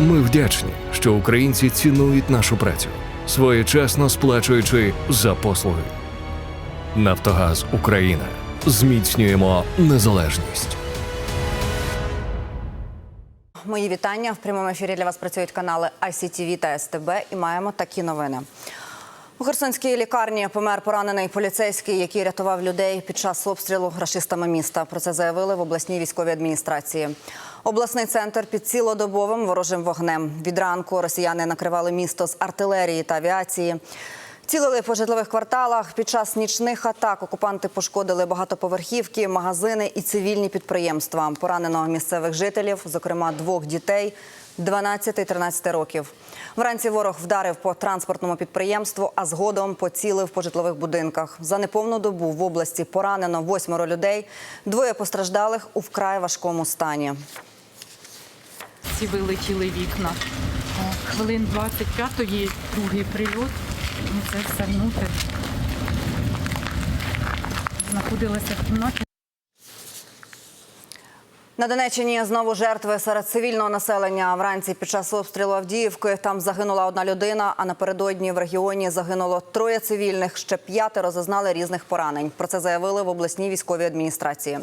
Ми вдячні, що українці цінують нашу працю, своєчасно сплачуючи за послуги. Нафтогаз Україна. Зміцнюємо незалежність. Мої вітання в прямому ефірі для вас працюють канали ICTV та СТБ і маємо такі новини. У Херсонській лікарні помер поранений поліцейський, який рятував людей під час обстрілу рашистами міста. Про це заявили в обласній військовій адміністрації. Обласний центр під цілодобовим ворожим вогнем. Від ранку росіяни накривали місто з артилерії та авіації. Цілили по житлових кварталах. Під час нічних атак окупанти пошкодили багатоповерхівки, магазини і цивільні підприємства. Поранено місцевих жителів, зокрема двох дітей 12 і 13 років. Вранці ворог вдарив по транспортному підприємству, а згодом поцілив по житлових будинках. За неповну добу в області поранено восьмеро людей. Двоє постраждалих у вкрай важкому стані. Всі вилетіли вікна. Хвилин 25-ї другий прильот. Це все внутрі. знаходилося в кімнаті. На Донеччині знову жертви серед цивільного населення. Вранці під час обстрілу Авдіївки там загинула одна людина. А напередодні в регіоні загинуло троє цивільних. Ще п'ятеро зазнали різних поранень. Про це заявили в обласній військовій адміністрації.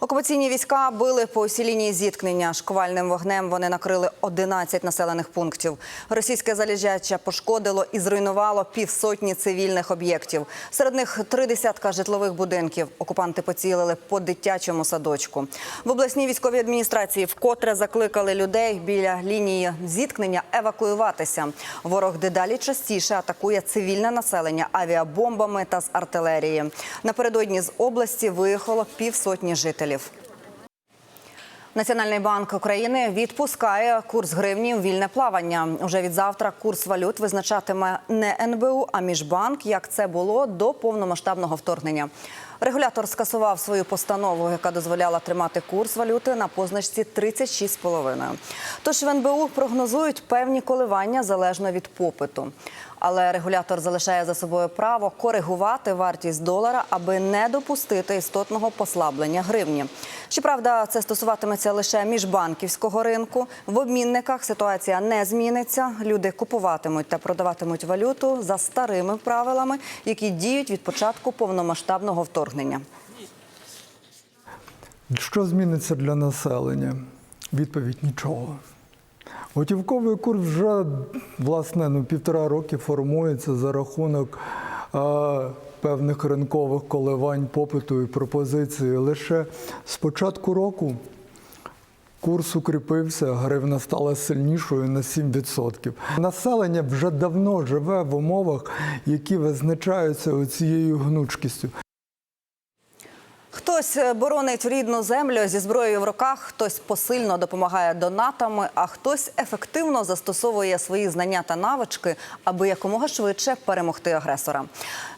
Окупаційні війська били по усій лінії зіткнення. Шквальним вогнем вони накрили 11 населених пунктів. Російське заліжача пошкодило і зруйнувало півсотні цивільних об'єктів. Серед них три десятка житлових будинків. Окупанти поцілили по дитячому садочку. В обласній військовій адміністрації вкотре закликали людей біля лінії зіткнення евакуюватися. Ворог дедалі частіше атакує цивільне населення авіабомбами та з артилерії. Напередодні з області виїхало півсотні жителів. Національний банк України відпускає курс гривні у вільне плавання. Уже від завтра курс валют визначатиме не НБУ, а міжбанк, як це було до повномасштабного вторгнення. Регулятор скасував свою постанову, яка дозволяла тримати курс валюти на позначці 36,5. Тож в НБУ прогнозують певні коливання залежно від попиту. Але регулятор залишає за собою право коригувати вартість долара, аби не допустити істотного послаблення гривні. Щоправда, це стосуватиметься лише міжбанківського ринку. В обмінниках ситуація не зміниться. Люди купуватимуть та продаватимуть валюту за старими правилами, які діють від початку повномасштабного вторгнення. Що зміниться для населення? Відповідь нічого. Готівковий курс вже власне ну, півтора роки формується за рахунок е, певних ринкових коливань попиту і пропозиції. Лише з початку року курс укріпився, гривна стала сильнішою на 7%. Населення вже давно живе в умовах, які визначаються цією гнучкістю. Хтось е, боронить рідну землю зі зброєю в руках, хтось посильно допомагає донатами, а хтось ефективно застосовує свої знання та навички, аби якомога швидше перемогти агресора.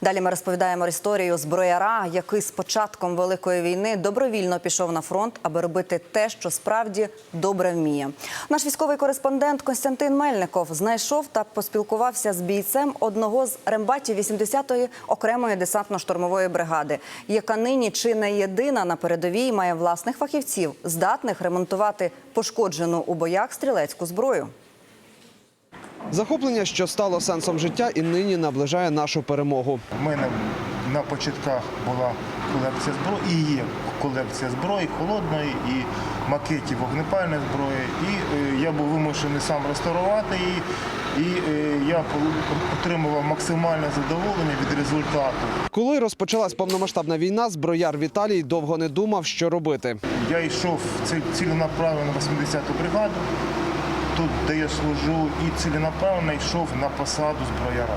Далі ми розповідаємо історію зброяра, який з початком великої війни добровільно пішов на фронт, аби робити те, що справді добре вміє. Наш військовий кореспондент Костянтин Мельников знайшов та поспілкувався з бійцем одного з рембатів 80-ї окремої десантно-штурмової бригади, яка нині чи не єдина на передовій має власних фахівців, здатних ремонтувати пошкоджену у боях стрілецьку зброю. Захоплення, що стало сенсом життя, і нині наближає нашу перемогу. Ми мене на початках була колекція зброї, і є колекція зброї холодної і макетів вогнепальної зброї. І е, я був вимушений сам реставрувати її. І е, я отримував максимальне задоволення від результату. Коли розпочалась повномасштабна війна, зброяр Віталій довго не думав, що робити. Я йшов ці- ціленаправленно в 80-ту бригаду, тут, де я служу, і ціленаправленно йшов на посаду зброяра.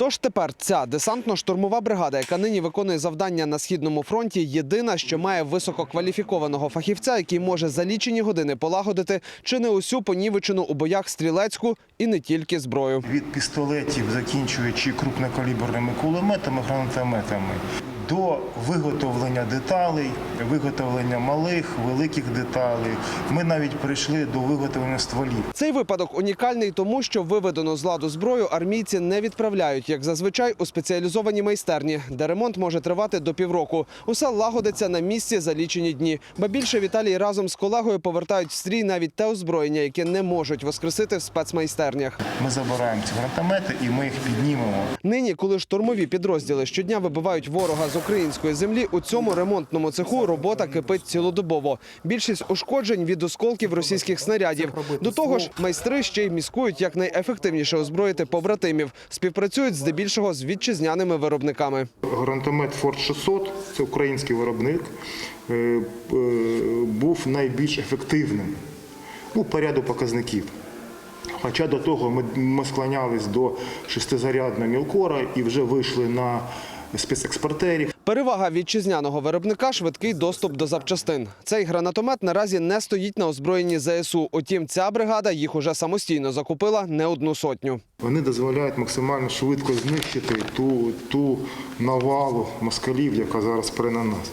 Тож тепер ця десантно-штурмова бригада, яка нині виконує завдання на східному фронті, єдина, що має висококваліфікованого фахівця, який може за лічені години полагодити чи не усю понівечену у боях стрілецьку і не тільки зброю. від пістолетів, закінчуючи крупнокаліберними кулеметами, гранатометами. До виготовлення деталей, виготовлення малих, великих деталей. Ми навіть прийшли до виготовлення стволів. Цей випадок унікальний тому, що виведену з ладу зброю армійці не відправляють, як зазвичай, у спеціалізовані майстерні, де ремонт може тривати до півроку. Усе лагодиться на місці за лічені дні. Ба більше Віталій разом з колегою повертають в стрій навіть те озброєння, яке не можуть воскресити в спецмайстернях. Ми забираємо ці гранатомети і ми їх піднімемо. Нині, коли штурмові підрозділи щодня вибивають ворога з української землі, у цьому ремонтному цеху робота кипить цілодобово. Більшість ушкоджень від осколків російських снарядів. До того ж, майстри ще й міскують як найефективніше озброїти побратимів. Співпрацюють здебільшого з вітчизняними виробниками. Гранатомет Форт 600, це український виробник, е, е, був найбільш ефективним ну, по ряду показників. Хоча до того ми, ми склонялись до шестизарядного мілкора і вже вийшли на спецекспортерів. Перевага вітчизняного виробника швидкий доступ до запчастин. Цей гранатомет наразі не стоїть на озброєнні ЗСУ. Утім, ця бригада їх уже самостійно закупила не одну сотню. Вони дозволяють максимально швидко знищити ту, ту навалу москалів, яка зараз при на нас.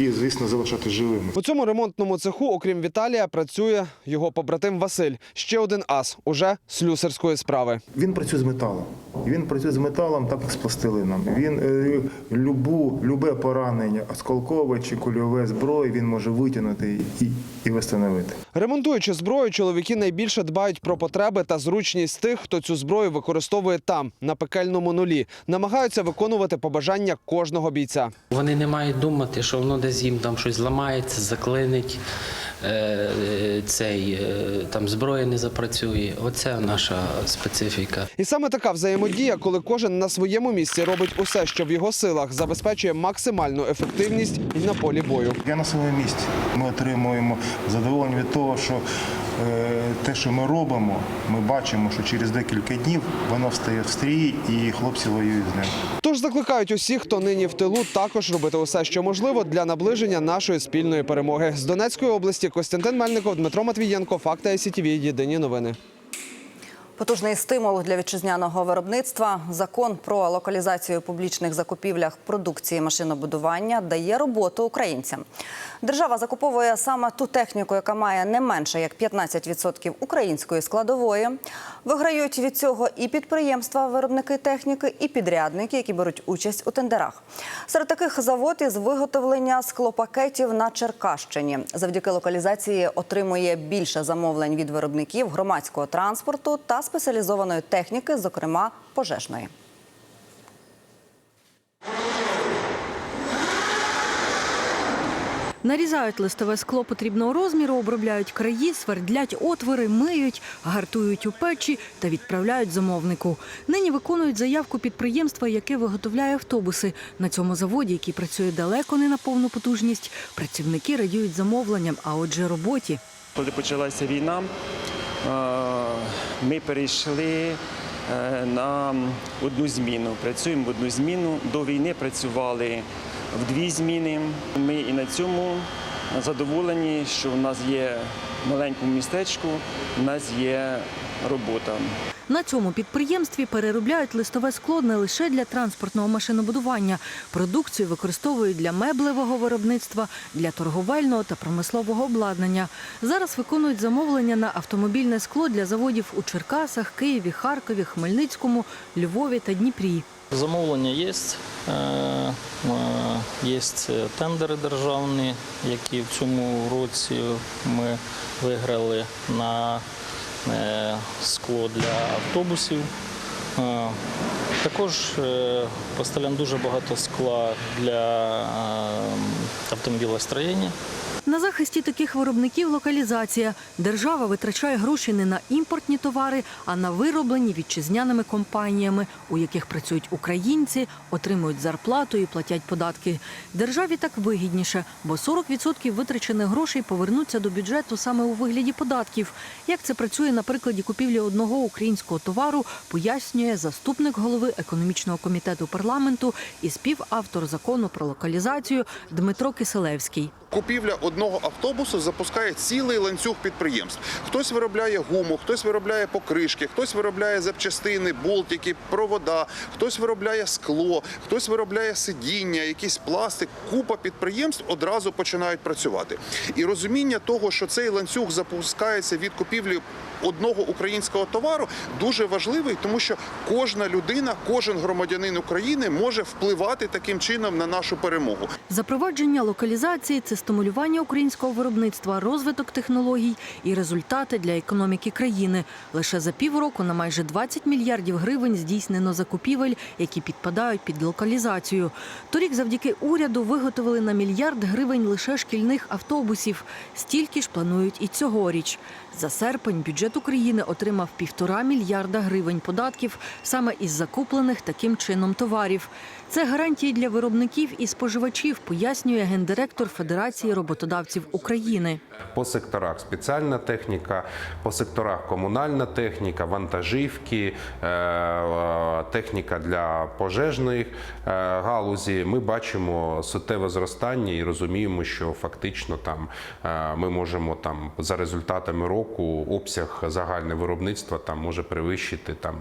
І, звісно, залишати живими. У цьому ремонтному цеху, окрім Віталія, працює його побратим Василь. Ще один ас уже слюсарської справи. Він працює з металом. Він працює з металом, так як з пластилином. Він е, любу, любе поранення, осколкове чи кульове зброї, він може витягнути і, і встановити. Ремонтуючи зброю, чоловіки найбільше дбають про потреби та зручність тих, хто цю зброю використовує там, на пекельному нулі. Намагаються виконувати побажання кожного бійця. Вони не мають думати, що воно десь їм там щось зламається, заклинить, е, цей, е, там зброя не запрацює. Оце наша специфіка. І саме така взаємодія, коли кожен на своєму місці робить усе, що в його силах, забезпечує максимальну ефективність і на полі бою. Я на своєму місці. Ми отримуємо задоволення від того, що те, що ми робимо, ми бачимо, що через декілька днів воно встає в стрій і хлопці воюють з ним. Тож закликають усіх, хто нині в тилу, також робити усе, що можливо для наближення нашої спільної перемоги. З Донецької області Костянтин Мельников, Дмитро Матвієнко, Факти СІТВ. Єдині новини. Потужний стимул для вітчизняного виробництва. Закон про локалізацію публічних закупівлях продукції машинобудування дає роботу українцям. Держава закуповує саме ту техніку, яка має не менше як 15% української складової. Виграють від цього і підприємства, виробники техніки, і підрядники, які беруть участь у тендерах. Серед таких завод із виготовлення склопакетів на Черкащині. Завдяки локалізації отримує більше замовлень від виробників громадського транспорту та спеціалізованої техніки, зокрема пожежної. Нарізають листове скло потрібного розміру, обробляють краї, свердлять отвори, миють, гартують у печі та відправляють замовнику. Нині виконують заявку підприємства, яке виготовляє автобуси. На цьому заводі, який працює далеко не на повну потужність, працівники радіють замовленням, а отже роботі. Коли почалася війна, е, ми перейшли е, на одну зміну. Працюємо в одну зміну. До війни працювали в дві зміни. Ми і на цьому задоволені, що в нас є маленькому містечку, у нас є робота. На цьому підприємстві переробляють листове скло не лише для транспортного машинобудування. Продукцію використовують для меблевого виробництва, для торговельного та промислового обладнання. Зараз виконують замовлення на автомобільне скло для заводів у Черкасах, Києві, Харкові, Хмельницькому, Львові та Дніпрі. Замовлення є. Е, е, Є тендери державні, які в цьому році ми виграли на е, скло для автобусів. Е, Також поставляємо дуже багато скла для автомобілостроєння. На захисті таких виробників локалізація. Держава витрачає гроші не на імпортні товари, а на вироблені вітчизняними компаніями, у яких працюють українці, отримують зарплату і платять податки. Державі так вигідніше, бо 40% витрачених грошей повернуться до бюджету саме у вигляді податків. Як це працює на прикладі купівлі одного українського товару, пояснює заступник голови економічного комітету парламенту і співавтор закону про локалізацію Дмитро Киселевський. Купівля одного одного автобусу запускає цілий ланцюг підприємств. Хтось виробляє гуму, хтось виробляє покришки, хтось виробляє запчастини, болтики, провода, хтось виробляє скло, хтось виробляє сидіння, якийсь пластик. Купа підприємств одразу починають працювати. І розуміння того, що цей ланцюг запускається від купівлі одного українського товару, дуже важливий, тому що кожна людина, кожен громадянин України може впливати таким чином на нашу перемогу. Запровадження локалізації це стимулювання українського виробництва, розвиток технологій і результати для економіки країни. Лише за півроку на майже 20 мільярдів гривень здійснено закупівель, які підпадають під локалізацію. Торік завдяки уряду виготовили на мільярд гривень лише шкільних автобусів. Стільки ж планують і цьогоріч. За серпень бюджет України отримав півтора мільярда гривень податків саме із закуплених таким чином товарів. Це гарантії для виробників і споживачів, пояснює гендиректор Федерації роботодавців України. По секторах спеціальна техніка, по секторах комунальна техніка, вантажівки, е, техніка для пожежної е, галузі. Ми бачимо суттєве зростання і розуміємо, що фактично там е, ми можемо там за результатами року обсяг загальне виробництва там може перевищити там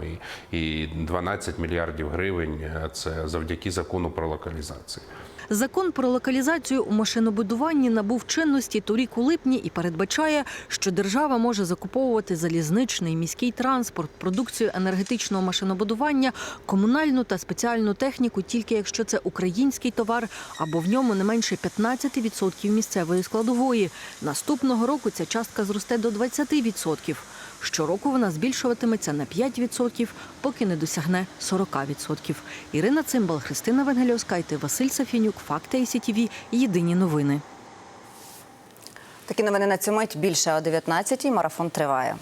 і, і 12 мільярдів гривень. Це завдяки закону про локалізацію. Закон про локалізацію у машинобудуванні набув чинності торік у липні і передбачає, що держава може закуповувати залізничний міський транспорт, продукцію енергетичного машинобудування, комунальну та спеціальну техніку, тільки якщо це український товар або в ньому не менше 15% місцевої складової. Наступного року ця частка зросте до 20%. Щороку вона збільшуватиметься на 5%, поки не досягне 40%. Ірина Цимбал, Христина Венгельовська Василь Сафінюк. Факти ICTV. Єдині новини. Такі новини на цю мить більше о 19-й. Марафон триває.